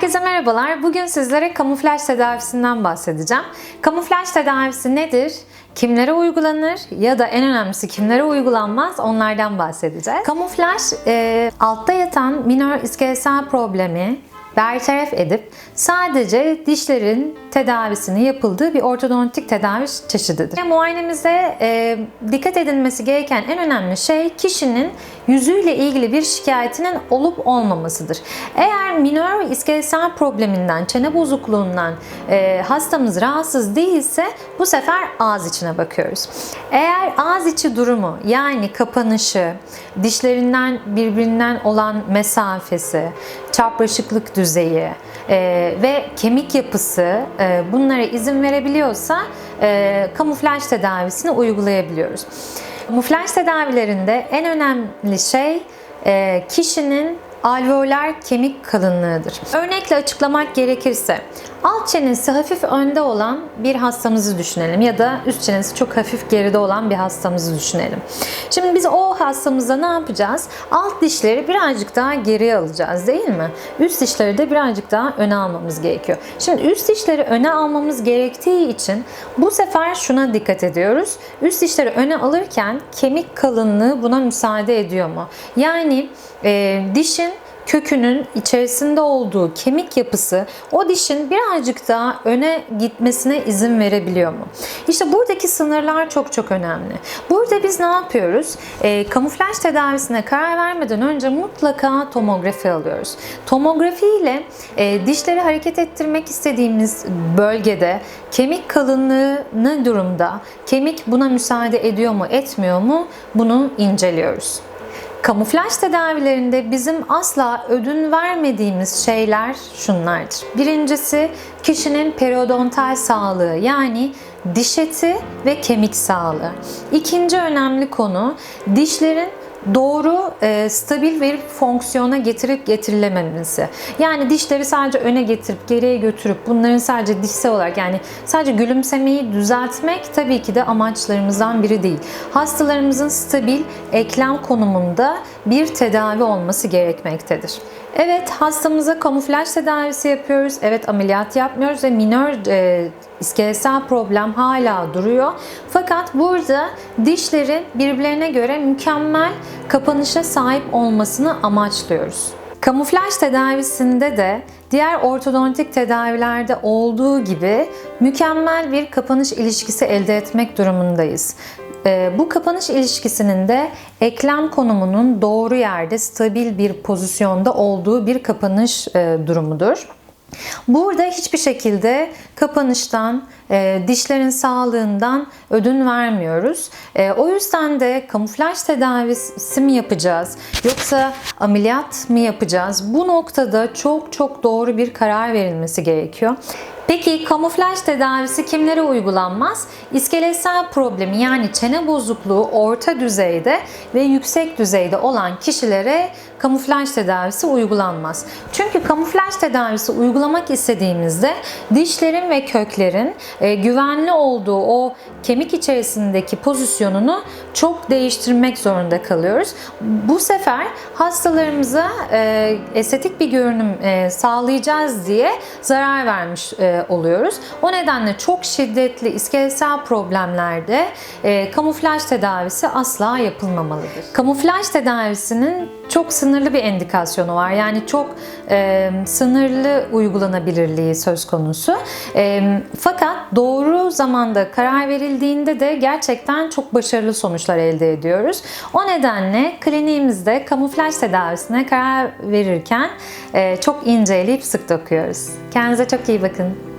Herkese merhabalar. Bugün sizlere kamuflaj tedavisinden bahsedeceğim. Kamuflaj tedavisi nedir? Kimlere uygulanır ya da en önemlisi kimlere uygulanmaz onlardan bahsedeceğiz. Kamuflaj e, altta yatan minor iskeletsel problemi bertaraf edip sadece dişlerin tedavisini yapıldığı bir ortodontik tedavi çeşididir. Ve muayenemizde e, dikkat edilmesi gereken en önemli şey kişinin yüzüyle ilgili bir şikayetinin olup olmamasıdır. Eğer minor iskeletsel probleminden, çene bozukluğundan e, hastamız rahatsız değilse bu sefer ağız içine bakıyoruz. Eğer ağız içi durumu yani kapanışı, dişlerinden birbirinden olan mesafesi, çapraşıklık düzeyi e, ve kemik yapısı e, bunlara izin verebiliyorsa e, kamuflaj tedavisini uygulayabiliyoruz. Kamuflaj tedavilerinde en önemli şey e, kişinin alveolar kemik kalınlığıdır. Örnekle açıklamak gerekirse alt çenesi hafif önde olan bir hastamızı düşünelim ya da üst çenesi çok hafif geride olan bir hastamızı düşünelim. Şimdi biz o hastamızda ne yapacağız? Alt dişleri birazcık daha geriye alacağız değil mi? Üst dişleri de birazcık daha öne almamız gerekiyor. Şimdi üst dişleri öne almamız gerektiği için bu sefer şuna dikkat ediyoruz. Üst dişleri öne alırken kemik kalınlığı buna müsaade ediyor mu? Yani e, dişin kökünün içerisinde olduğu kemik yapısı o dişin birazcık daha öne gitmesine izin verebiliyor mu? İşte buradaki sınırlar çok çok önemli. Burada biz ne yapıyoruz? E, kamuflaj tedavisine karar vermeden önce mutlaka tomografi alıyoruz. Tomografi ile e, dişleri hareket ettirmek istediğimiz bölgede kemik kalınlığı ne durumda? Kemik buna müsaade ediyor mu, etmiyor mu? Bunu inceliyoruz. Kamuflaj tedavilerinde bizim asla ödün vermediğimiz şeyler şunlardır. Birincisi kişinin periodontal sağlığı yani diş eti ve kemik sağlığı. İkinci önemli konu dişlerin doğru e, stabil bir fonksiyona getirip getirilememesi. Yani dişleri sadece öne getirip geriye götürüp bunların sadece dişsel olarak yani sadece gülümsemeyi düzeltmek tabii ki de amaçlarımızdan biri değil. Hastalarımızın stabil eklem konumunda bir tedavi olması gerekmektedir. Evet hastamıza kamuflaj tedavisi yapıyoruz. Evet ameliyat yapmıyoruz ve minör e, iskeletsel problem hala duruyor. Fakat burada dişlerin birbirlerine göre mükemmel kapanışa sahip olmasını amaçlıyoruz. Kamuflaj tedavisinde de diğer ortodontik tedavilerde olduğu gibi mükemmel bir kapanış ilişkisi elde etmek durumundayız. Ee, bu kapanış ilişkisinin de eklem konumunun doğru yerde stabil bir pozisyonda olduğu bir kapanış e, durumudur. Burada hiçbir şekilde kapanıştan, e, dişlerin sağlığından ödün vermiyoruz. E, o yüzden de kamuflaj tedavisi mi yapacağız yoksa ameliyat mı yapacağız? Bu noktada çok çok doğru bir karar verilmesi gerekiyor. Peki kamuflaj tedavisi kimlere uygulanmaz? İskeletsel problemi yani çene bozukluğu orta düzeyde ve yüksek düzeyde olan kişilere kamuflaj tedavisi uygulanmaz. Çünkü kamuflaj tedavisi uygulamak istediğimizde dişlerin ve köklerin güvenli olduğu o kemik içerisindeki pozisyonunu çok değiştirmek zorunda kalıyoruz. Bu sefer hastalarımıza e, estetik bir görünüm e, sağlayacağız diye zarar vermiş e, oluyoruz. O nedenle çok şiddetli iskeletsel problemlerde e, kamuflaj tedavisi asla yapılmamalıdır. Kamuflaj tedavisinin çok sınırlı bir endikasyonu var. Yani çok e, sınırlı uygulanabilirliği söz konusu. E, fakat doğru zamanda karar verildiğinde de gerçekten çok başarılı sonuçlar elde ediyoruz. O nedenle kliniğimizde kamuflaj tedavisine karar verirken e, çok inceleyip sık dokuyoruz. Kendinize çok iyi bakın.